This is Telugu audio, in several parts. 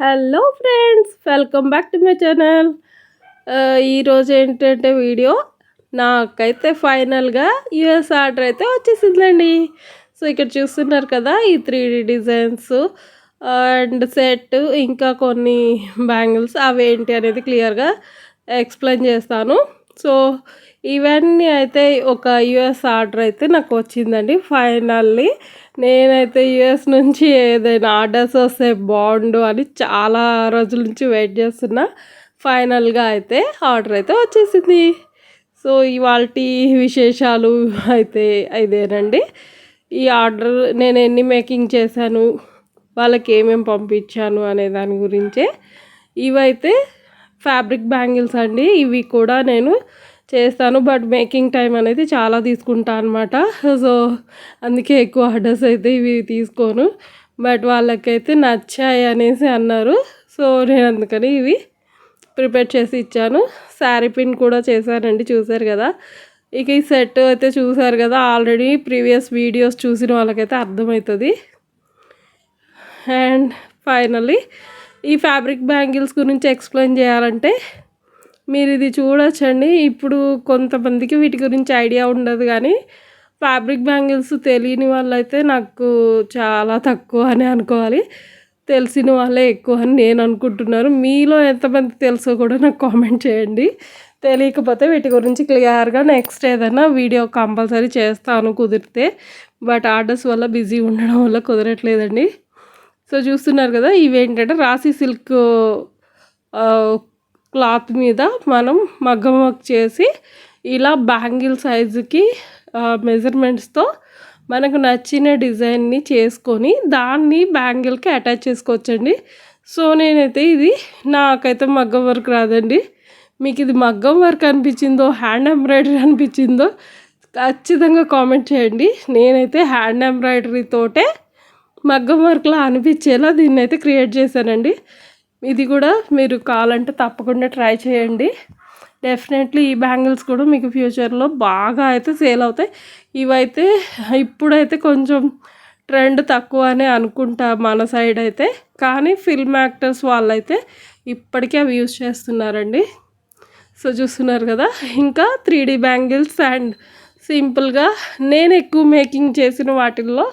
Hello friends welcome back to my channel. ఈరోజు ఏంటంటే వీడియో నాకైతే ఫైనల్గా యుఎస్ ఆర్డర్ అయితే వచ్చేసిందండి. సో ఇక్కడ చూస్తున్నారు కదా ఈ త్రీ డిజైన్స్ అండ్ సెట్ ఇంకా కొన్ని బ్యాంగిల్స్ అవి ఏంటి అనేది క్లియర్గా ఎక్స్ప్లెయిన్ చేస్తాను. సో ఇవన్నీ అయితే ఒక యుఎస్ ఆర్డర్ అయితే నాకు వచ్చిందండి. ఫైనల్లీ నేనైతే యుఎస్ నుంచి ఏదైనా ఆర్డర్స్ వస్తే బాగుండు అని చాలా రోజుల నుంచి వెయిట్ చేస్తున్నా. ఫైనల్గా అయితే ఆర్డర్ అయితే వచ్చేసింది. సో ఇవాళ విశేషాలు అయితే ఇదేనండి. ఈ ఆర్డర్ నేను ఎన్ని మేకింగ్ చేశాను వాళ్ళకి ఏమేమి పంపించాను అనే దాని గురించే. ఇవైతే ఫ్యాబ్రిక్ బ్యాంగిల్స్ అండి. ఇవి కూడా నేను చేస్తాను బట్ మేకింగ్ టైం అనేది చాలా తీసుకుంటా అనమాట సో అందుకే ఎక్కువ ఆర్డర్స్ అయితే ఇవి తీసుకోను. బట్ వాళ్ళకైతే నచ్చాయి అనేసి అన్నారు. సో నేను అందుకని ఇవి ప్రిపేర్ చేసి ఇచ్చాను. శారీ పిన్ కూడా చేశానండి చూశారు కదా. ఇక ఈ సెట్ అయితే చూశారు కదా ఆల్రెడీ ప్రీవియస్ వీడియోస్ చూసిన వాళ్ళకైతే అర్థమవుతుంది. అండ్ ఫైనల్లీ ఈ ఫ్యాబ్రిక్ బ్యాంగిల్స్ గురించి ఎక్స్ప్లెయిన్ చేయాలంటే మీరు ఇది చూడొచ్చండి. ఇప్పుడు కొంతమందికి వీటి గురించి ఐడియా ఉండదు కానీ ఫ్యాబ్రిక్ బ్యాంగిల్స్ తెలియని వాళ్ళైతే నాకు చాలా తక్కువ అని అనుకోవాలి. తెలిసిన వాళ్ళే ఎక్కువ అని నేను అనుకుంటున్నాను. మీలో ఎంతమంది తెలుసో కూడా నాకు కామెంట్ చేయండి. తెలియకపోతే వీటి గురించి క్లియర్గా నెక్స్ట్ ఏదైనా వీడియో కంపల్సరీ చేస్తాను కుదిరితే. బట్ ఆర్డర్స్ వల్ల బిజీ ఉండడం వల్ల కుదరట్లేదండి. సో చూస్తున్నారు కదా ఇవేంటంటే రాసి సిల్క్ క్లాత్ మీద మనం మగ్గం వర్క్ చేసి ఇలా బ్యాంగిల్ సైజుకి మెజర్మెంట్స్తో మనకు నచ్చిన డిజైన్ని చేసుకొని దాన్ని బ్యాంగిల్కి అటాచ్ చేసుకోవచ్చండి. సో నేనైతే ఇది నాకైతే మగ్గం వర్క్ రాదండి. మీకు ఇది మగ్గం వర్క్ అనిపించిందో హ్యాండ్ ఎంబ్రాయిడరీ అనిపించిందో ఖచ్చితంగా కామెంట్ చేయండి. నేనైతే హ్యాండ్ ఎంబ్రాయిడరీతోటే మగ్గం వర్క్లా అనిపించేలా దీన్ని అయితే క్రియేట్ చేశానండి. ఇది కూడా మీరు కావాలంటే తప్పకుండా ట్రై చేయండి. డెఫినెట్లీ ఈ బ్యాంగిల్స్ కూడా మీకు ఫ్యూచర్లో బాగా అయితే సేల్ అవుతాయి. ఇవైతే ఇప్పుడైతే కొంచెం ట్రెండ్ తక్కువ అని అనుకుంటా మన సైడ్ అయితే. కానీ ఫిల్మ్ యాక్టర్స్ వాళ్ళైతే ఇప్పటికే అవి యూజ్ చేస్తున్నారండి. సో చూస్తున్నారు కదా ఇంకా త్రీ డీ బ్యాంగిల్స్ అండ్ సింపుల్గా నేను ఎక్కువ మేకింగ్ చేసిన వాటిల్లో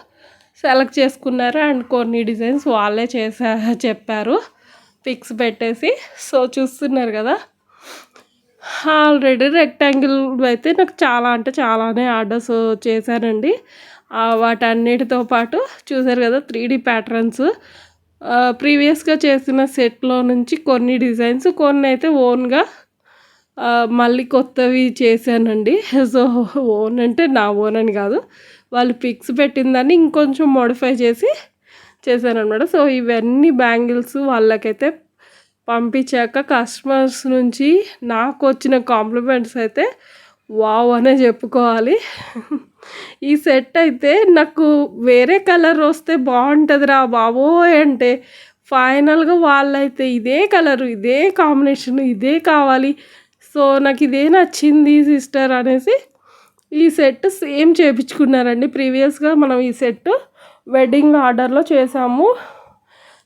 సెలెక్ట్ చేసుకున్నారు అండ్ కొన్ని డిజైన్స్ వాళ్ళే చేసా చెప్పారు. పిక్స్ పెట్టేసి సో చూస్తున్నారు కదా. ఆల్రెడీ రెక్టాంగిల్ అయితే నాకు చాలా అంటే చాలానే ఆర్డర్స్ చేశానండి. వాటన్నిటితో పాటు చూసారు కదా త్రీ డీ ప్యాటర్న్స్. ప్రీవియస్గా చేసిన సెట్లో నుంచి కొన్ని డిజైన్స్ కొన్ని అయితే ఓన్గా మళ్ళీ కొత్తవి చేశానండి. సో ఓన్ అంటే నా ఓన్ అని కాదు. వాళ్ళు పిక్స్ పెట్టిందని ఇంకొంచెం మోడిఫై చేసి చేశారనమాట సో ఇవన్నీ బ్యాంగిల్స్ వాళ్ళకైతే పంపించాక కస్టమర్స్ నుంచి నాకు వచ్చిన కాంప్లిమెంట్స్ అయితే వావ్ అనే చెప్పుకోవాలి. ఈ సెట్ అయితే నాకు వేరే కలర్ వస్తే బాగుంటుందిరా బాబోయ్ అంటే ఫైనల్గా వాళ్ళైతే ఇదే కలరు ఇదే కాంబినేషన్ ఇదే కావాలి. సో నాకు ఇదే నచ్చింది సిస్టర్ అనేసి ఈ సెట్ సేమ్ చేయించుకున్నారండి ప్రీవియస్గా మనం ఈ సెట్ వెడ్డింగ్ ఆర్డర్లో చేసాము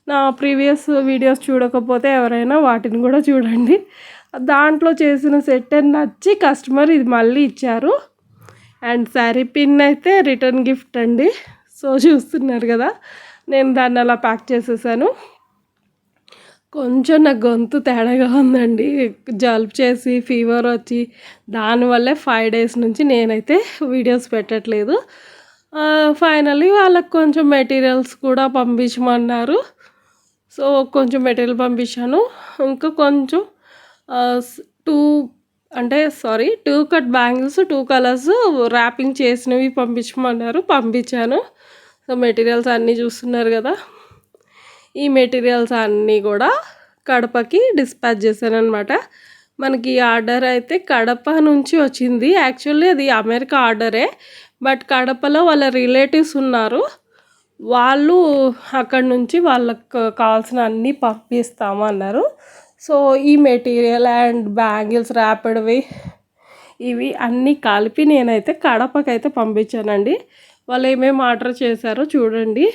నా ప్రీవియస్ వీడియోస్ చూడకపోతే ఎవరైనా వాటిని కూడా చూడండి. దాంట్లో చేసిన సెట్ నచ్చి కస్టమర్ ఇది మళ్ళీ ఇచ్చారు. అండ్ శారీ పిన్ అయితే రిటర్న్ గిఫ్ట్ అండి. సో చూస్తున్నారు కదా నేను దాన్ని అలా ప్యాక్ చేసేసాను. కొంచెం నా గొంతు తేడాగా ఉందండి. జలుబు చేసి ఫీవర్ వచ్చి దానివల్లే ఫైవ్ డేస్ నుంచి నేనైతే వీడియోస్ పెట్టట్లేదు. ఫైనల్లీ వాళ్ళకి కొంచెం మెటీరియల్స్ కూడా పంపించమన్నారు. సో కొంచెం మెటీరియల్ పంపించాను. ఇంకా కొంచెం టూ అంటే sorry two cut bangles two colours wrapping చేసినవి పంపించమన్నారు. పంపించాను. సో మెటీరియల్స్ అన్నీ చూస్తున్నారు కదా. ఈ మెటీరియల్స్ అన్నీ కూడా కడపకి డిస్పాచ్ చేశాను అనమాట మనకి ఆర్డర్ అయితే కడప నుంచి వచ్చింది. యాక్చువల్లీ అది అమెరికా ఆర్డరే బట్ కడపలో వాళ్ళ రిలేటివ్స్ ఉన్నారు. వాళ్ళు అక్కడ నుంచి వాళ్ళకు కావాల్సిన అన్నీ పంపిస్తాము అన్నారు. సో ఈ మెటీరియల్ అండ్ బ్యాంగిల్స్ ర్యాపిడ్వి ఇవి అన్నీ కలిపి నేనైతే కడపకైతే పంపించానండి. వాళ్ళు ఏమేమి ఆర్డర్ చేశారో చూడండి.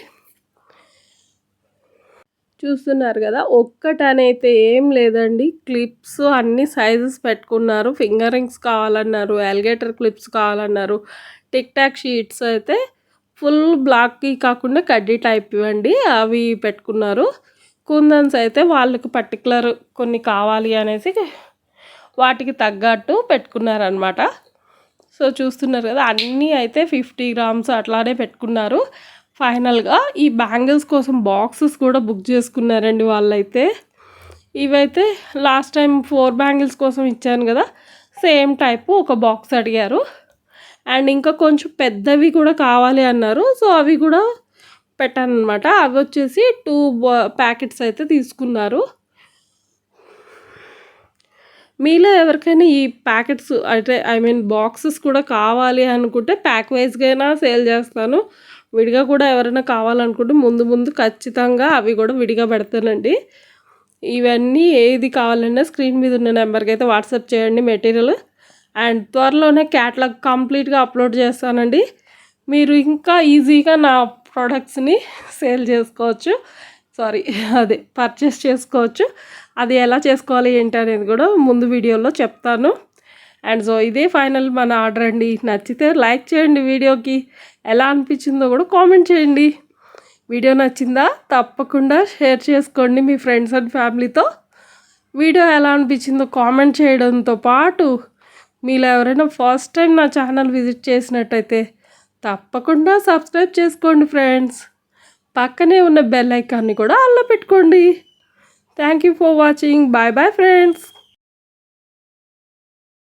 చూస్తున్నారు కదా ఒక్కటనైతే ఏం లేదండి. క్లిప్స్ అన్ని సైజెస్ పెట్టుకున్నారు. ఫింగర్ రింగ్స్ కావాలన్నారు ఎలిగేటర్ క్లిప్స్ కావాలన్నారు టిక్ టాక్ షీట్స్ అయితే ఫుల్ బ్లాక్కి కాకుండా కడ్డీ టైప్ ఇవ్వండి అవి పెట్టుకున్నారు. కుందన్స్ అయితే వాళ్ళకి పర్టికులర్ కొన్ని కావాలి అనేసి వాటికి తగ్గట్టు పెట్టుకున్నారనమాట. సో చూస్తున్నారు కదా అన్నీ అయితే ఫిఫ్టీ గ్రామ్స్ అట్లానే పెట్టుకున్నారు. ఫైనల్గా ఈ బ్యాంగిల్స్ కోసం బాక్సెస్ కూడా బుక్ చేసుకున్నారండి వాళ్ళైతే. ఇవైతే లాస్ట్ టైం ఫోర్ బ్యాంగిల్స్ కోసం ఇచ్చాను కదా సేమ్ టైపు ఒక బాక్స్ అడిగారు. అండ్ ఇంకా కొంచెం పెద్దవి కూడా కావాలి అన్నారు సో అవి కూడా పెట్టాను అనమాట అవి వచ్చేసి టూ ప్యాకెట్స్ అయితే తీసుకున్నారు. మీలో ఎవరికైనా ఈ ప్యాకెట్స్ అంటే ఐ మీన్ బాక్సెస్ కూడా కావాలి అనుకుంటే ప్యాక్ వైజ్గా అయినా సేల్ చేస్తాను. విడిగా కూడా ఎవరైనా కావాలనుకుంటే ముందు ముందు ఖచ్చితంగా అవి కూడా విడిగా పెడతానండి. ఇవన్నీ ఏది కావాలన్నా స్క్రీన్ మీద ఉన్న నెంబర్కి అయితే వాట్సాప్ చేయండి మెటీరియల్. అండ్ త్వరలోనే క్యాట్లాగ్ కంప్లీట్గా అప్లోడ్ చేస్తానండి. మీరు ఇంకా ఈజీగా నా ప్రోడక్ట్స్ని సేల్ చేసుకోవచ్చు. సారీ అదే పర్చేస్ చేసుకోవచ్చు. అది ఎలా చేసుకోవాలి ఏంటి అనేది కూడా ముందు వీడియోలో చెప్తాను. అండ్ సో ఇదే ఫైనల్ మన ఆర్డర్ అండి. నచ్చితే లైక్ చేయండి వీడియోకి. ఎలా అనిపించిందో కూడా కామెంట్ చేయండి. వీడియో నచ్చిందా? తప్పకుండా షేర్ చేసుకోండి మీ ఫ్రెండ్స్ అండ్ ఫ్యామిలీతో వీడియో ఎలా అనిపించిందో కామెంట్ చేయడంతో పాటు మీలో ఎవరైనా ఫస్ట్ టైం నా ఛానల్ విజిట్ చేసినట్టయితే తప్పకుండా సబ్స్క్రైబ్ చేసుకోండి ఫ్రెండ్స్ పక్కనే ఉన్న బెల్ ఐకాన్ని కూడా అల్ల పెట్టుకోండి. Thank you for watching bye bye friends